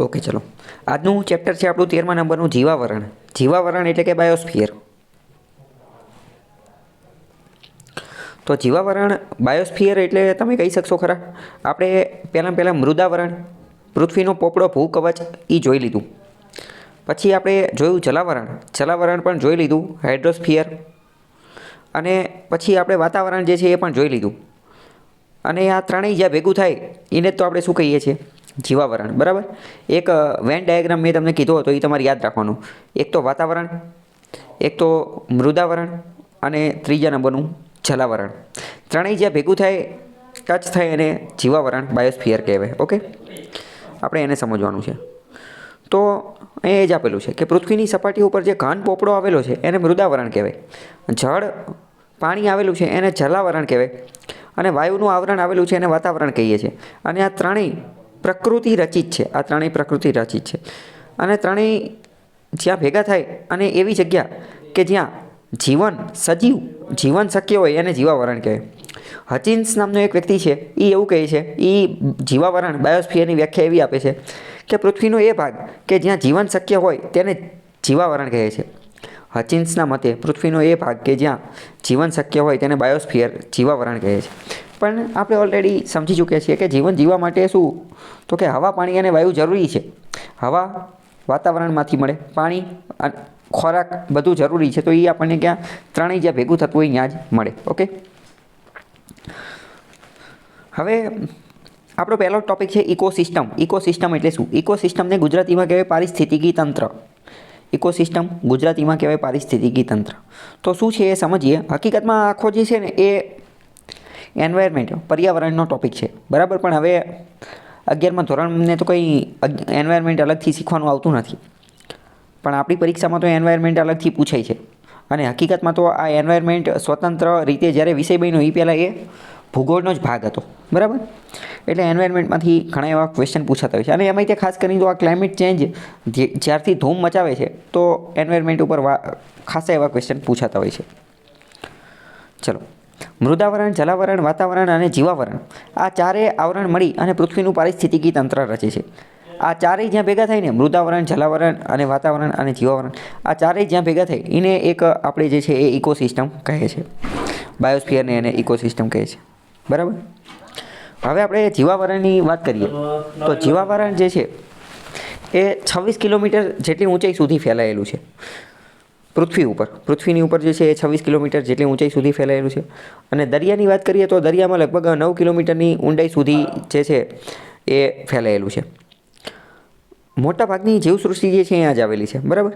Okay ચલો. આજનું chapter છે આપણું તેરમા નંબરનું જીવાવરણ. જીવાવરણ એટલે કે બાયોસ્ફિયર તો જીવાવરણ બાયોસ્ફિયર એટલે તમે કહી શકશો ખરા? આપણે પહેલાં પહેલાં મૃદાવરણ, પૃથ્વીનો પોપડો, ભૂકવચ એ જોઈ લીધું. પછી આપણે જોયું જલાવરણ. જલાવરણ પણ જોઈ લીધું હાઇડ્રોસ્ફિયર અને પછી આપણે વાતાવરણ જે છે એ પણ જોઈ લીધું. અને આ ત્રણેય જ્યાં ભેગું થાય, એને તો આપણે શું કહીએ છીએ? જીવાવરણ, બરાબર? એક વેન ડાયાગ્રામ મેં તમને કીધો હતો, એ તમારે યાદ રાખવાનું. એક તો વાતાવરણ, એક તો મૃદાવરણ અને ત્રીજા નંબરનું જલાવરણ. ત્રણેય જ્યાં ભેગું થાય ટચ થાય એને જીવાવરણ બાયોસ્ફિયર કહેવાય, ઓકે? આપણે એને સમજવાનું છે. તો અહીંયા એ જ આપેલું છે કે પૃથ્વીની સપાટી ઉપર જે ઘન પોપડો આવેલો છે, એને મૃદાવરણ કહેવાય. જળ, પાણી આવેલું છે, એને જલાવરણ કહેવાય. અને વાયુનું આવરણ આવેલું છે, એને વાતાવરણ કહીએ છીએ. અને આ ત્રણેય પ્રકૃતિ રચિત છે. આ ત્રણેય પ્રકૃતિ રચિત છે. અને ત્રણેય જ્યાં ભેગા થાય અને એવી જગ્યા કે જ્યાં જીવન સજીવ, જીવન શક્ય હોય એને જીવાવરણ કહેવાય હચિન્સ નામનો એક વ્યક્તિ છે એ એવું કહે છે એ જીવાવરણ, બાયોસ્ફિયરની વ્યાખ્યા એવી આપે છે કે પૃથ્વીનો એ ભાગ કે જ્યાં જીવન શક્ય હોય તેને જીવાવરણ કહે છે. હચિન્સના મતે પૃથ્વીનો એ ભાગ કે જ્યાં જીવન શક્ય હોય તેને બાયોસ્ફિયર, જીવાવરણ કહે છે. પણ આપણે ઓલરેડી સમજી ચૂક્યા છીએ કે જીવન જીવવા માટે શું? તો કે હવા, પાણી અને વાયુ જરૂરી છે. હવા વાતાવરણમાંથી મળે, પાણી ખોરાક બધું જરૂરી છે. તો એ આપણને ક્યાં? ત્રણેય જ્યાં ભેગું થતું હોય ત્યાં જ મળે. ઓકે? હવે આપણો પહેલો ટોપિક છે ઇકોસિસ્ટમ ઇકોસિસ્ટમ એટલે શું? ઇકોસિસ્ટમને ગુજરાતીમાં કહેવાય પારિસ્થિતિકી તંત્ર. ઇકોસિસ્ટમ ગુજરાતીમાં કહેવાય પારિસ્થિતિકી તંત્ર. તો શું છે એ સમજીએ? હકીકતમાં આખો જે છે ને એ એન્વાયરમેન્ટ પર્યાવરણનો ટોપિક છે. બરાબર? પણ હવે અગિયારમાં ધોરણને તો કંઈ એન્વાયરમેન્ટ અલગથી શીખવાનું આવતું નથી. પણ આપણી પરીક્ષામાં તો એન્વાયરમેન્ટ અલગથી પૂછાય છે. અને હકીકતમાં તો આ એન્વાયરમેન્ટ સ્વતંત્ર રીતે જ્યારે વિષય બન્યો એ પહેલાં એ ભૂગોળનો જ ભાગ હતો. બરાબર? એટલે એન્વાયરમેન્ટમાંથી ઘણા એવા ક્વેશ્ચન પૂછાતા હોય છે. અને એમાં તે ખાસ કરીને તો આ ક્લાઇમેટ ચેન્જ જ્યારથી ધૂમ મચાવે છે, તો એન્વાયરમેન્ટ ઉપર ખાસા એવા ક્વેશ્ચન પૂછાતા હોય છે. ચલો. મૃદાવરણ, જલાવરણ, વાતાવરણ અને જીવાવરણ. આ ચારેય આવરણ મળી અને પૃથ્વીનું પારિસ્થિતિકી તંત્ર રચે છે. આ ચારેય જ્યાં ભેગા થઈને મૃદાવરણ, જલાવરણ અને વાતાવરણ અને જીવાવરણ, આ ચારેય જ્યાં ભેગા થાય એને એક આપણે જે છે એ ઇકોસિસ્ટમ કહે છે. બાયોસ્ફિયરને એને ઇકોસિસ્ટમ કહે છે. બરાબર? હવે આપણે જીવાવરણની વાત કરીએ. તો જીવાવરણ જે છે એ છવ્વીસ કિલોમીટર જેટલી ઊંચાઈ સુધી ફેલાયેલું છે. પૃથ્વી ઉપર. પૃથ્વીની ઉપર જે છે એ છવ્વીસ કિલોમીટર જેટલી ઊંચાઈ સુધી ફેલાયેલું છે. અને દરિયાની વાત કરીએ તો દરિયામાં લગભગ નવ કિલોમીટરની ઊંડાઈ સુધી જે છે એ ફેલાયેલું છે. મોટાભાગની જીવસૃષ્ટિ જે છે અહીંયા જ આવેલી છે. બરાબર?